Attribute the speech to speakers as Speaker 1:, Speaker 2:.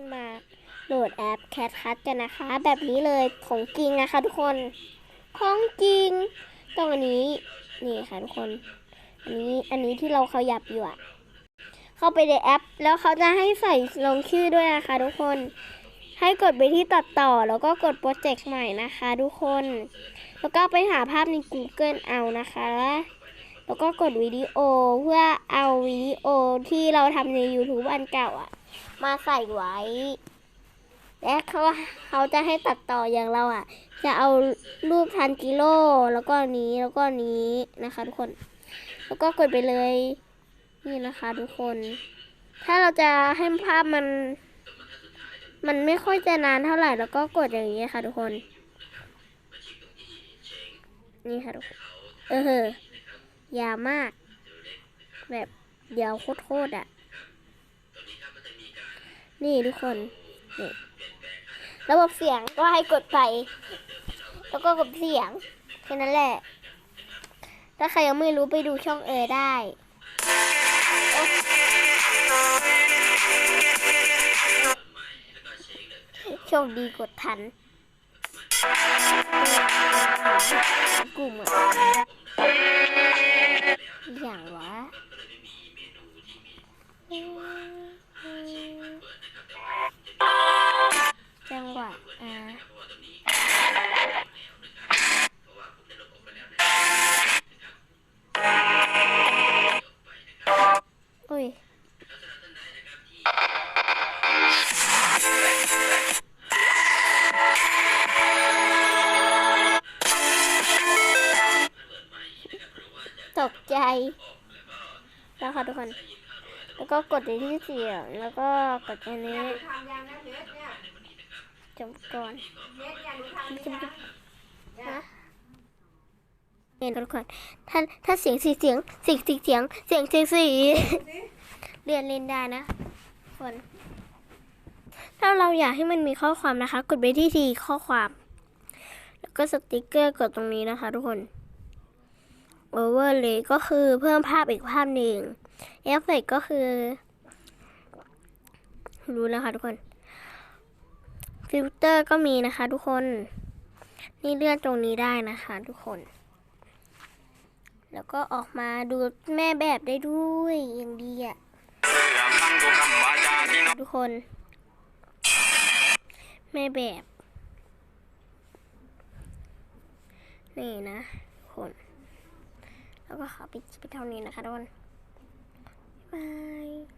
Speaker 1: นมาโหลดแอป Cat Cut กันนะคะ แบบนี้เลยของจริงนะคะทุกคนของจริงต้องอันนี้นี่ค่ะทุกคน อันนี้อันนี้ที่เราขยับอยู่อะเข้าไปในแอป แล้วเขาจะให้ใส่ลงชื่อด้วยนะคะ ทุกคน ให้กดไปที่ตัดต่อแล้วก็กดโปรเจกต์ใหม่นะคะ ทุกคน แล้วก็ไปหาภาพใน Google เอานะคะแล้วก็กดวิดีโอเพื่อเอาวิดีโอที่เราทำใน YouTube อันเก่าอะ มาใส่ไว้ และเขาเขาจะให้ตัดต่ออย่างเราอะจะเอารูปทันกิโลแล้วก็นี้แล้วก็นี้นะคะทุกคน แล้วก็กดไปเลย นี่นะคะทุกคน ถ้าเราจะให้ภาพมัน มันไม่ค่อยจะนานเท่าไหร่แล้วก็กดอย่างนี้ค่ะทุกคน นี่ค่ะทุกคน เออเหอยาวมาก แบบยาวโคตรๆอะ นี่ทุกคนนี่ระบบเสียงก็ให้กดไป แล้วก็กดเสียงแค่นั้นแหละ ถ้าใครยังไม่รู้ไปดูช่องเอได้โอ๊ะโชคดีกดทัน กลุ่มอะอย่างวะ ตกใจแล้วค่ะทุกคน แล้วก็กดในที่เสียงแล้วก็กดอันนี้
Speaker 2: ทำยังนะเพชรเนี่ย
Speaker 1: จบก่อน
Speaker 2: เพชรเนี่ยหนูทำ
Speaker 1: จบ
Speaker 2: ยัง
Speaker 1: ฮะเห็นทุกคนถ้าถ้าเสียงสีเสียงเสียงสีเสียงเสียงเสียงสีเรียนเล่นได้นะทุกคนถ้าเราอยากให้มันมีข้อความนะคะ กดไปที่ทีข้อความ แล้วก็สติกเกอร์กดตรงนี้นะคะ ทุกคน overlay ก็คือเพิ่มภาพอีกภาพหนึ่งเอฟเฟกก็คือรู้แล้วค่ะทุกคนฟิลเตอร์ก็มีนะคะ ทุกคน นี่เลื่อนตรงนี้ได้นะคะ ทุกคน แล้วก็ออกมาดูแม่แบบได้ด้วยอย่างดีอะทุกคน แม่แบบ นี่นะคน แล้วก็ขอปิดคลิปเท่านี้นะคะทุกคนบ๊ายบาย